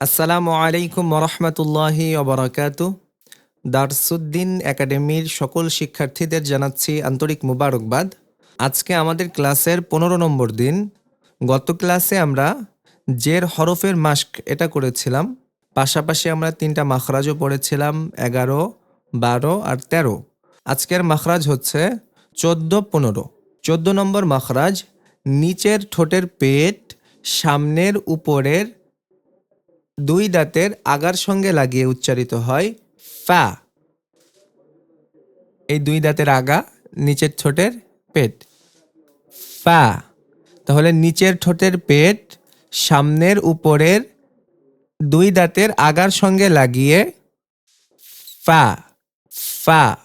আসসালামু আলাইকুম রহমতুল্লাহি ওবরাকাতু। দারসুদ্দিন একাডেমির সকল শিক্ষার্থীদের জানাচ্ছি আন্তরিক মুবারকবাদ। আজকে আমাদের ক্লাসের পনেরো নম্বর দিন। গত ক্লাসে আমরা জের হরফের মাস্ক এটা করেছিলাম। পাশাপাশি আমরা তিনটা মাখরাজও পড়েছিলাম, এগারো, বারো আর তেরো। আজকের মাখরাজ হচ্ছে চোদ্দ পনেরো। চোদ্দ নম্বর মাখরাজ, নিচের ঠোঁটের পেট, সামনের উপরের দুই দাঁতের আগার সঙ্গে লাগিয়ে উচ্চারিত হয় ফা। এই দুই দাঁতের আগা নিচের ঠোঁটের পেট। ফা। তাহলে নিচের ঠোঁটের পেট, সামনের উপরের দুই দাঁতের আগার সঙ্গে লাগিয়ে ফা। ফা।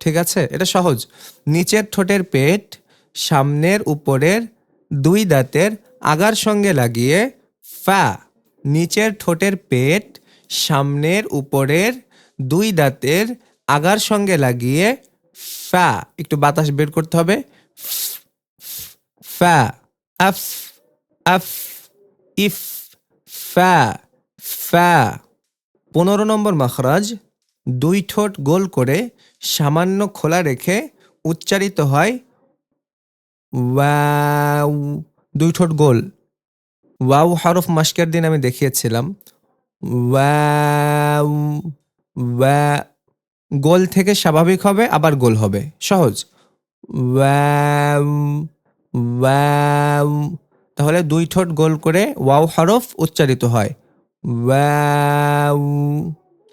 ঠিক আছে? এটা সহজ। নিচের ঠোঁটের পেট, সামনের উপরের দুই দাঁতের আগার সঙ্গে লাগিয়ে ফা। নিচের ঠোঁটের পেট, সামনের উপরের দুই দাঁতের আগার সঙ্গে লাগিয়ে ফ্যা একটু বাতাস বের করতে হবে। ফা, আফ আফ, ইফ, ফা ফা। পনেরো নম্বর মাখরাজ, দুই ঠোঁট গোল করে সামান্য খোলা রেখে উচ্চারিত হয়, ওয়াও, দুই ঠোঁট গোল। ওয়াও হরফ মাস্কের দিন আমি দেখিয়েছিলাম। ওয়া, গোল থেকে স্বাভাবিক হবে, আবার গোল হবে। সহজ। তাহলে দুই ঠোঁট গোল করে ওয়াও হরফ উচ্চারিত হয়।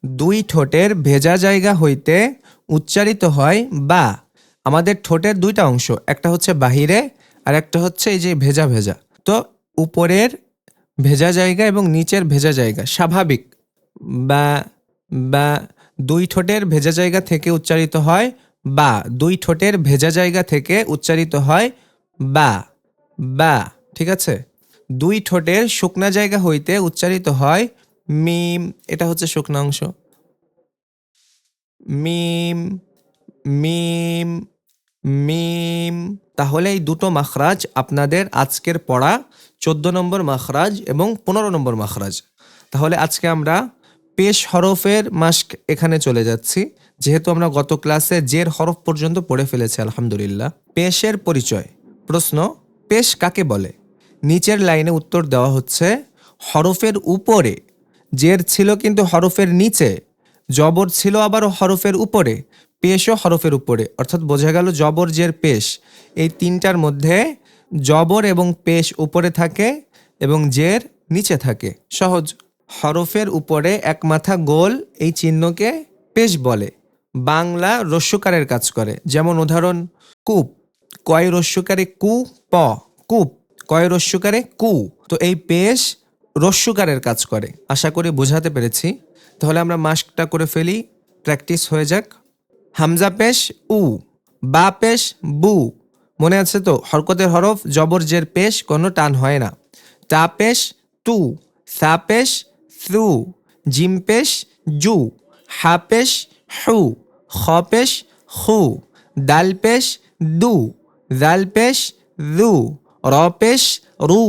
দুই ঠোঁটের ভেজা জায়গা হইতে উচ্চারিত হয় বা। আমাদের ঠোঁটের দুইটা অংশ, একটা হচ্ছে বাহিরে আর একটা হচ্ছে এই যে ভেজা ভেজা। তো উপরের ভেজা জায়গা এবং নিচের ভেজা জায়গা, স্বাভাবিক। বা বা, দুই ঠোঁটের ভেজা জায়গা থেকে উচ্চারিত হয় বা, দুই ঠোঁটের ভেজা জায়গা থেকে উচ্চারিত হয় বা বা, ঠিক আছে? দুই ঠোঁটের শুকনা জায়গা হইতে উচ্চারিত হয় মিম, এটা হচ্ছে শুকনা অংশ। মিম মিম মিম তাহলে এই দুটো মাখরাজ আপনাদের আজকের পড়া, চোদ্দ নম্বর মাখরাজ এবং পনেরো নম্বর মাখরাজ। তাহলে আজকে আমরা পেশ হরফের মাস্ক এখানে চলে যাচ্ছি। যেহেতু আমরা গত ক্লাসে জের হরফ পর্যন্ত পড়ে ফেলেছি, আলহামদুলিল্লাহ। পেশের পরিচয়। প্রশ্ন, পেশ কাকে বলে? নিচের লাইনে উত্তর দেওয়া হচ্ছে, হরফের উপরে। জের ছিল কিন্তু হরফের নিচে, জবর ছিল আবার হরফের উপরে। পেশও হরফের উপরে, অর্থাৎ বোঝা গেল জবর জের পেশ। এই তিনটার মধ্যে জবর এবং পেশ উপরে থাকে এবং জের নিচে থাকে। সহজ, হরফের উপরে এক মাথা গোল এই চিহ্নকে পেশ বলে। বাংলা রস্যকারের কাজ করে, যেমন উদাহরণ, কূপ। কয় রস্যকারে কু, প, কূপ। কয় রস্যকারে কু। তো এই পেশ রস্যকারের কাজ করে। আশা করি বোঝাতে পেরেছি। তাহলে আমরা মাস্কটা করে ফেলি, প্র্যাকটিস হয়ে যাক। হামজা পেশ উ, বা পেশ বু। মনে আছে তো? হরকতের হরফ জবর জের পেশ, কোনো টান হয় না। টা পেশ তু, সা পেশ থ্রু জিম পেশ জু, হা পেশ হু, খ পেশ হু, দাল পেশ দু, জাল পেশ রু র পেশ রু,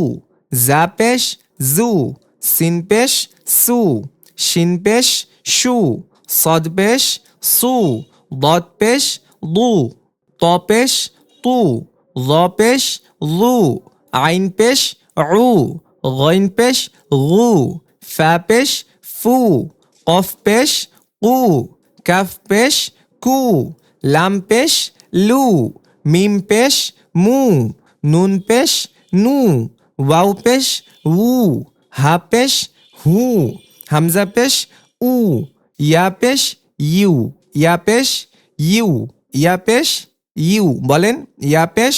জা পেশ জু, সিন পেশ সু, শিন পেশ শু সদ পেশ সু ضاد পেশ দু ত পেশ তু ল পেশ লু আইন পেশ উ গইন পেশ গু ফা পেশ ফু কফ পেশ কু কাফ পেশ কু লাম পেশ লু মিম পেশ মু নুন পেশ নু ওয়াও পেশ উ হা পেশ হু হামজা পেশ উ ইয়া পেশ ইউ ইয়া পেশ ইউ ইয়া পেশ ইউ, বলেন ইয়া পেশ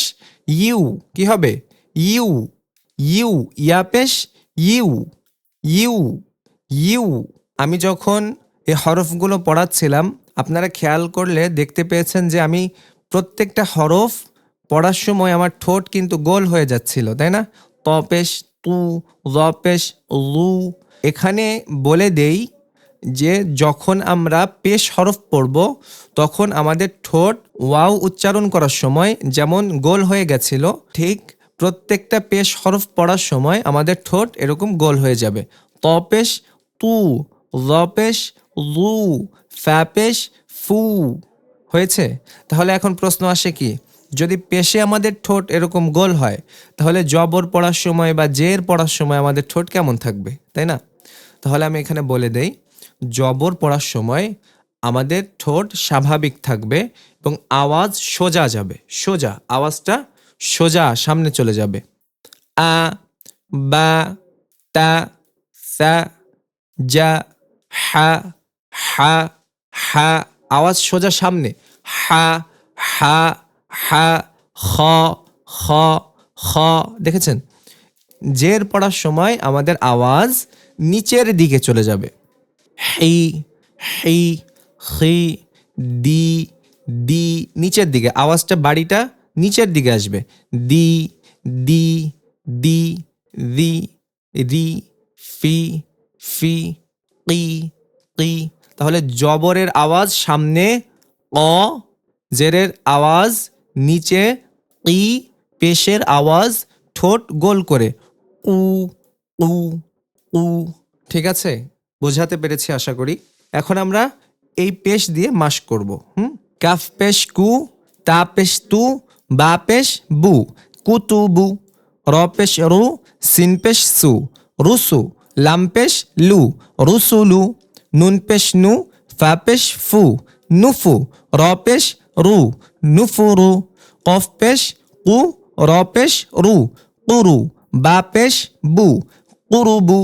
ইউ, কি হবে? ইউ ইউ ইয়া পেশ ইউ ইউ ইউ। আমি যখন এই হরফগুলো পড়াচ্ছিলাম, আপনারা খেয়াল করলে দেখতে পেয়েছেন যে আমি প্রত্যেকটা হরফ পড়ার সময় আমার ঠোঁট কিন্তু গোল হয়ে যাচ্ছিল, তাই না? তপেশ তু রপেশ লু এখানে বলে দেই যে যখন আমরা পেশ হরফ পড়ব, তখন আমাদের ঠোঁট ওয়াও উচ্চারণ করার সময় যেমন গোল হয়ে গেছিল, ঠিক প্রত্যেকটা পেশ হরফ পড়ার সময় আমাদের ঠোঁট এরকম গোল হয়ে যাবে। তপেশ তু ল পেশ লু ফ্যা পেশ, ফু। হয়েছে? তাহলে এখন প্রশ্ন আসে কি? যদি পেশে আমাদের ঠোঁট এরকম গোল হয়, তাহলে জবর পড়ার সময় বা জের পড়ার সময় আমাদের ঠোঁট কেমন থাকবে? তাই না? তাহলে আমি এখানে বলে দেই জবর পড়ার সময় আমাদের ঠোঁট স্বাভাবিক থাকবে এবং আওয়াজ সোজা যাবে, সোজা, আওয়াজটা সোজা সামনে চলে যাবে। আ, বা, তা, সা, যা, হা হা হা, আওয়াজ সোজা সামনে। হা হা হা, খ খ খ, দেখেছেন? জের পড়ার সময় আমাদের আওয়াজ নিচের দিকে চলে যাবে। হেই হেই হি, দি দি, নিচের দিকে। আওয়াজটা বাড়িটা নিচের দিকে আসবে। দি দি দি দি রি, ফি ফি কি কি তাহলে জবরের আওয়াজ সামনে, অ, জেরের আওয়াজ, নিচে, ই, পেশের আওয়াজ, ঠোঁট গোল করে। উ উ উ, ঠিক আছে? বোঝাতে পেরেছি, আশা করি। এখন আমরা এই পেশ দিয়ে মাস করব, হুম? কাফ পেশ কু, তা পেশ তু, বা পেশ বু। কুতু বু, র পেশ রু, সিন পেশ সু। রুসু লাম পেশ লু। রুসুলু নুন পেশ নু, ফা পেশ ফু। নুফু র পেশ রু। নুফুরু কফ পেশ কু, র পেশ রু। কুরু বা পেশ বু। কুরুবু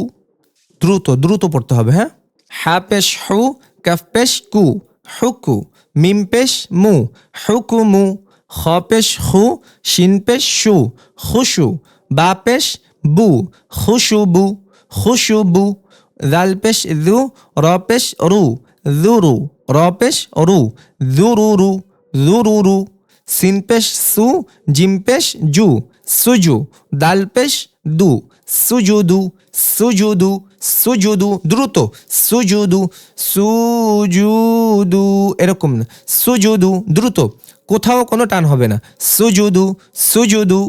দ্রুত দ্রুত পড়তে হবে হ্যাঁ? হ্যা পেশ হু কাফ পেশ কু, হুকু মিম পেশ মু, হুকু মু খ পেশ হু শিন পেশ শু খুশু বা পেশ বু, খুশু বু খুশু বু দাল পেশ দু র পেশ রু দুরু র পেশ রু দুরুরু দুরুরু সিন পেশ সু জিম পেশ জু, সুজু দাল পেশ দু সুজুদু সুজুদু সুজুদু, দ্রুত, সুজুদু সুজুদু, এরকম না, সুজুদু, দ্রুত, কোথাও কোনো টান হবে না, সুজুদু সুজুদু,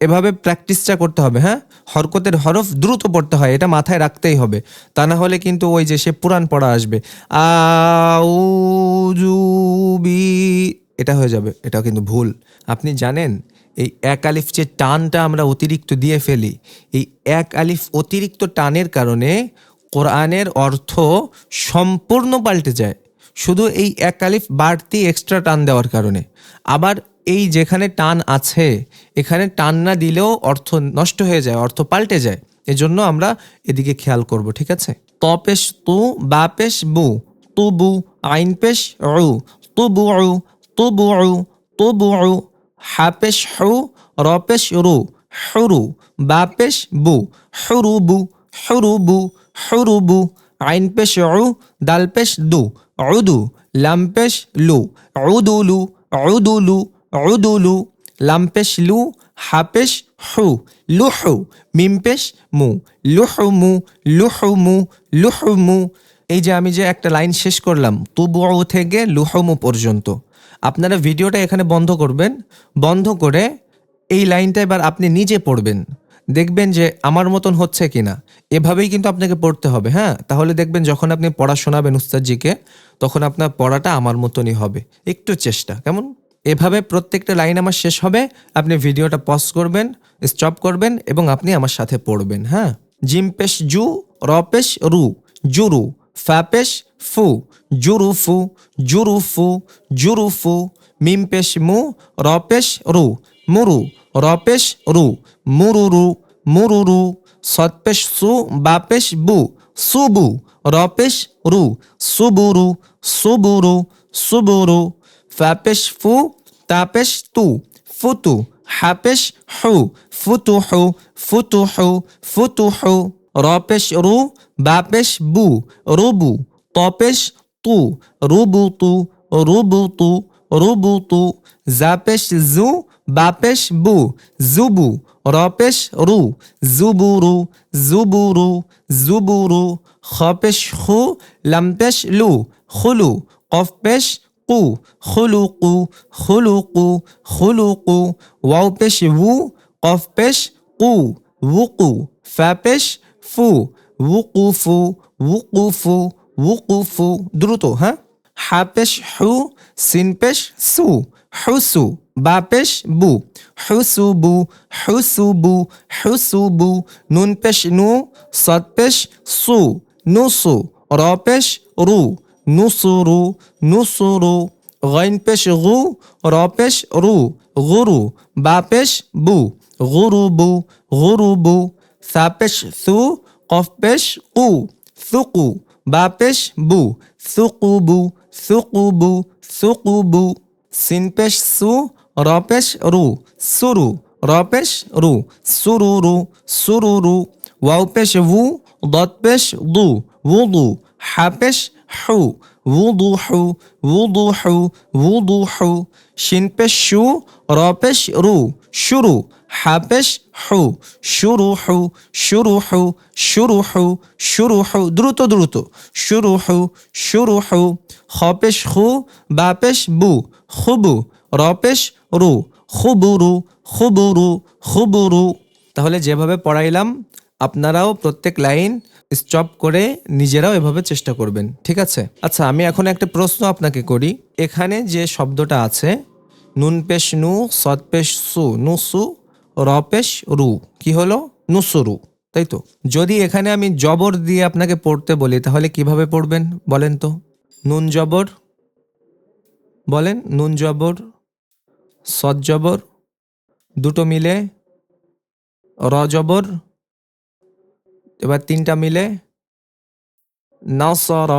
এভাবে প্র্যাকটিসটা করতে হবে হ্যাঁ? হরকতের হরফ দ্রুত পড়তে হয়, এটা মাথায় রাখতেই হবে, তা না হলে কিন্তু ওই যে সে পুরাণ পড়া আসবে আউজুবি এটা হয়ে যাবে এটা কিন্তু ভুল, আপনি জানেন এই এক আলিফ যে টানটা আমরা অতিরিক্ত দিয়ে ফেলি, এই এক আলিফ অতিরিক্ত টানের কারণে কোরআনের অর্থ সম্পূর্ণ পাল্টে যায়। শুধু এই এক আলিফ বাড়তি এক্সট্রা টান দেওয়ার কারণে। আবার এই যেখানে টান আছে, এখানে টান না দিলেও অর্থ নষ্ট হয়ে যায়, অর্থ পাল্টে যায়। এজন্য আমরা এদিকে খেয়াল করব, ঠিক আছে? তপেশ তু বা পেশ বু, তু বু, আইন পেশ রু, তু বু রু, তু বু রু, তু বু হাপেশ হু, রপেশ রু, হুরু, বাপেশ বু, হুরু বু হুরু বু হুরু বু আইন পেশ উ দাল পেশ দু, উদু লাম পেশ লু উদুলু উদুলু উদুলু লাম পেশ লু, হাপেশ হু, লুহু মিম পেশ মু লুহুমু লুহুমু লুহুমু এই যে আমি যে একটা লাইন শেষ করলাম তুবু থেকে লুহমু পর্যন্ত। আপনারা ভিডিওটা এখানে বন্ধ করবেন। বন্ধ করে এই লাইনটা এবার আপনি নিজে পড়বেন। দেখবেন যে আমার মতন হচ্ছে কি না এভাবেই কিন্তু আপনাকে পড়তে হবে হ্যাঁ? তাহলে দেখবেন যখন আপনি পড়া শোনাবেন উস্তাদজিকে, তখন আপনার পড়াটা আমার মতনই হবে। একটু চেষ্টা, কেমন? এভাবে প্রত্যেকটা লাইন আমার শেষ হবে, আপনি ভিডিওটা পজ করবেন স্টপ করবেন এবং আপনি আমার সাথে পড়বেন হ্যাঁ? জিম পেশ জু, রপেশ রু, জুরু, ফ্যাপেশ ফু জুরুফু জুরুফু জুরুফু মিম পেশ মু রপেশ রু মুরু রপেশ রু মুরুরু মুরুরু সৎপেশ সু বাপেশ বু সুবু রপেশ রু সুবুরু সুবুরু সুবুরু ফ্যাপেশ ফু তাপেশ তু ফুতু হাপেশ হু ফুতুহু ফুতুহু ফুতুহু রপেশ রু বাপেশ বু রুবু তপেশ তু রুবুতু রুবুতু রুবুতু জাপেশ জু বাপেশ বু জুবু রপেশ রু জুবুরু জুবুরু জুবুরু খপেশ খু লামপেশ লু খুলু কফপেশ কু খুলুকু খুলুকু খুলুকু ওয়াও পেশ উ কফ পেশ কু ফা পেশ ফু উকুফু উকুফু দ্রুত হ্যাঁ হা পেশ হু সিনপেশ সু হুসু বু পেশ বু হুসুবু হুসুবু হুসুবু নুন পেশ নু সৎপেশ সু নুসু র পেশ রু নুসুরু নুসুরু গইন পেশ গু র রু গুরু বা পেশ বু গুরুবু গুরুবু সা সু কফ উ সুকু বা পেশ বু সুকুবু সুকুবু সুকুবু সিন পেশ সু র পেশ রু, সুরু র পেশ রু। সুরুরু সুরুরু ওয়াও পেশ ভু দত পেশ দু wudu হা পেশ হু wuduhu wuduhu wuduhu শিন পেশ শু র পেশ রু শুরু হা পেশ হু, শুরু হু শুরু হু শুরু হু শুরু হু, দ্রুত দ্রুত, শুরু হু শুরু হু খ পেশ খু বা, খুবু র পেশ রু খুবুরু খুবুরু খুবুরু তাহলে যেভাবে পড়াইলাম, আপনারাও প্রত্যেক লাইন স্টপ করে নিজেরাও এভাবে চেষ্টা করবেন, ঠিক আছে? আচ্ছা আমি এখন একটা প্রশ্ন আপনাকে করি। এখানে যে শব্দটা আছে নুন পেশ নু সৎ পেশ সু নুসু র পেশ রু, কি হলো? নুসুরু তাই তো? যদি এখানে আমি জবর দিয়ে আপনাকে পড়তে বলি, তাহলে কীভাবে পড়বেন বলেন তো? নুন জবর, বলেন নুন জবর সদ জবর, দুটো মিলে, র জবর, এবার তিনটা মিলে, নসর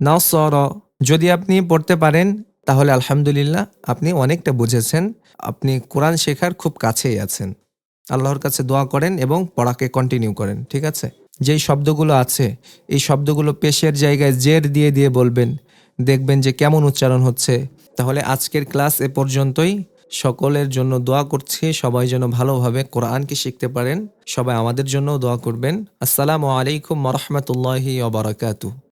নসর। যদি আপনি পড়তে পারেন তাহলে আলহামদুলিল্লাহ আপনি অনেকটা বুঝেছেন। আপনি কোরআন শেখার খুব কাছেই আছেন। আল্লাহর কাছে দোয়া করেন এবং পড়াকে কন্টিনিউ করেন, ঠিক আছে? যেই শব্দগুলো আছে, এই শব্দগুলো পেশের জায়গায় জের দিয়ে দিয়ে বলবেন। দেখবেন যে কেমন উচ্চারণ হচ্ছে। তাহলে আজকের ক্লাস এ পর্যন্তই। সকলের জন্য দোয়া করছি, সবাই যেন ভালোভাবে কোরআনকে শিখতে পারেন। সবাই আমাদের জন্য দোয়া করবেন। আসসালামু আলাইকুম রহমতুল্লাহি ওবরাকাতু